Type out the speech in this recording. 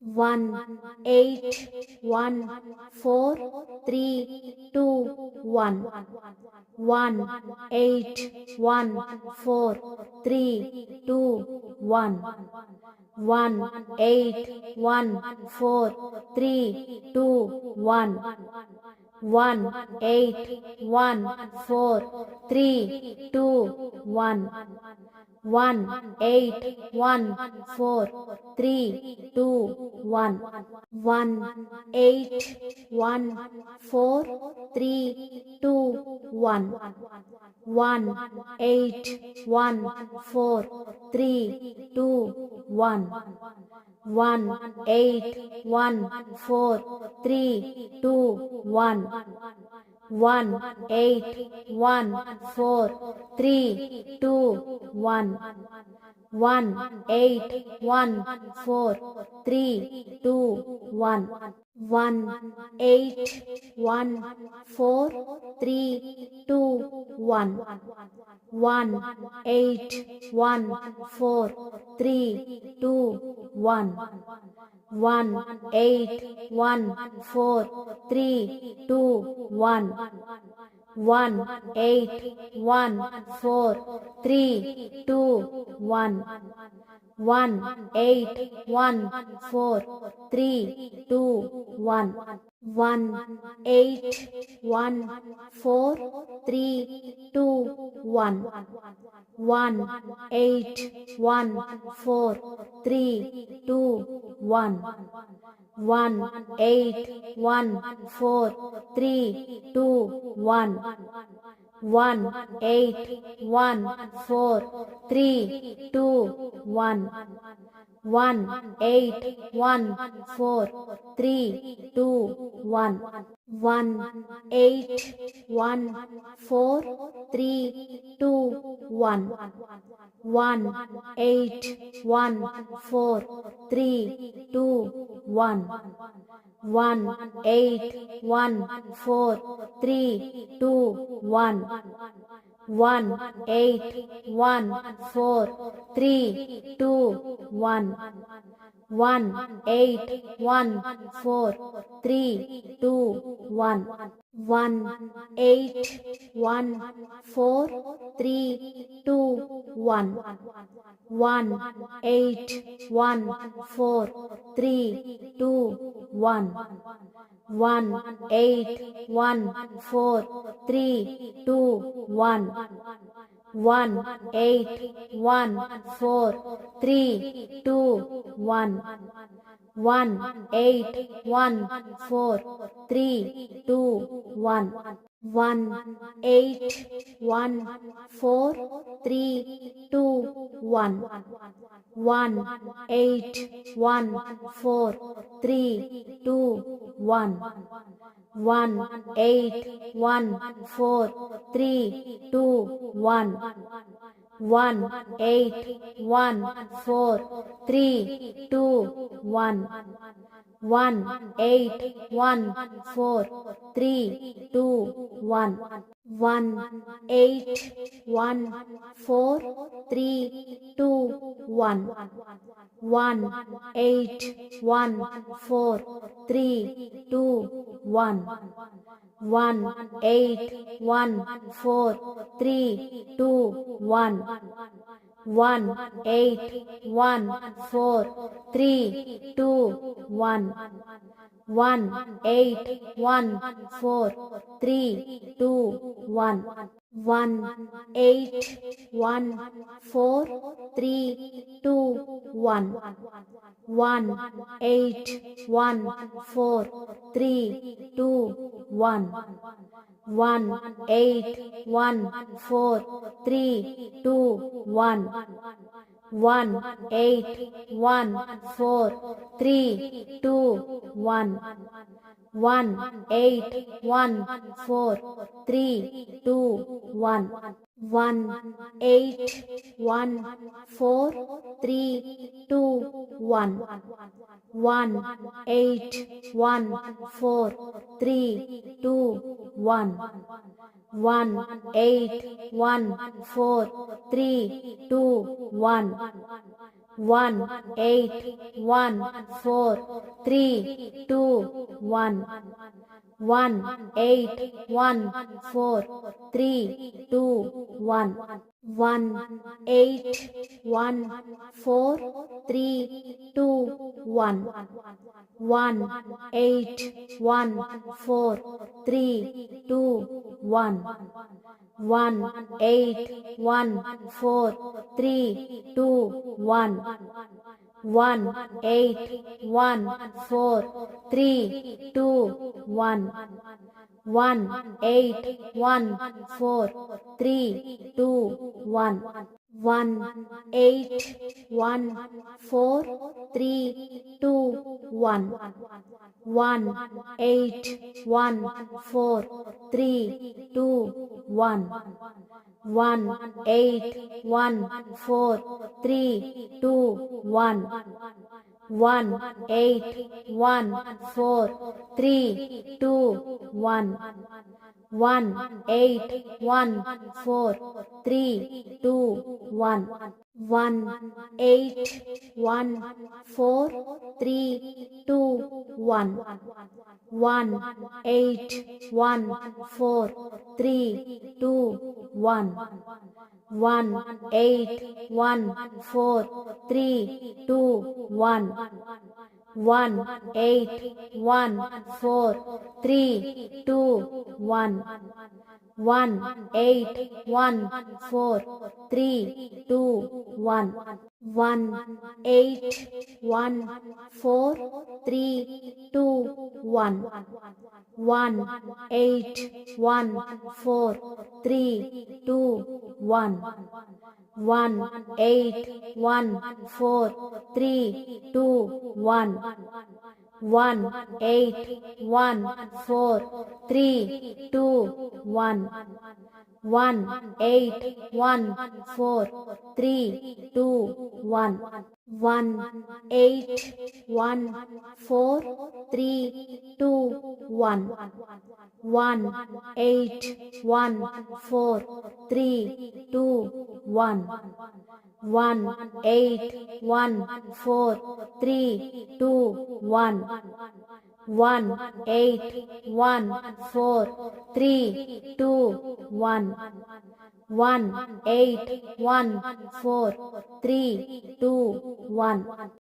one eight one four three two one. One eight one four three two one. One eight one four three two one one eight one four three two one one eight one four three two one one eight one four three two one one eight one four three two one one eight one four three two one. One eight one four three two one. One eight one four three two one one eight one four three two one. One eight one four three two one. One eight one four three two one. One eight one four three two one 1 8 1 4 3 2 1 1 8 1 4 3 2 1 1 8 1 4 3 2 1 1 8 1 4 3 2 1 1 8 1 4 3 2 one one eight one four three two one one eight one four three two one one eight one four three two one one eight one four three two one one eight one four three two one. One eight one four three two one. One eight one four three two one. One eight one four three two one one eight one four three two one. One eight one four three two one. One eight one four three two one one eight one four three two one. One eight one four three two one. One eight one four three two one. One eight one four three two one. 1 8 1 4 3 2 1 1 8 1 4 3 2 1 1 8 1 4 3 2 1 1 8 1 4 3 2 1 one eight one four three two one. One eight one four three two one. One eight one four three two one. One eight one four three two one 1 8 1 4 3 2 1 one eight one four three two one one eight one four three two one one eight one four three two one one eight one four three two one one eight one four three two one. One eight one four three two one. One eight one four three two one. One eight one four three two one. One eight one four three two one one eight one four three two one one eight one four three two one one eight one four three two one one eight one four three two one one eight one four three two one. One eight one four three two one one eight one four three two one one eight one four three two one one eight one four three two one one eight one four three two one one eight one four three two one. One eight one four three two one. One eight one four three two one. One eight one four three two one. One eight one four three two one one eight one four three two one one eight one four three two one 1 8 1 4 3 2 1 1 8 1 4 3 2 1 1 8 1 4 3 2 1 1 8 1 4 3 2 1 one eight one four three two one. One eight one four three two one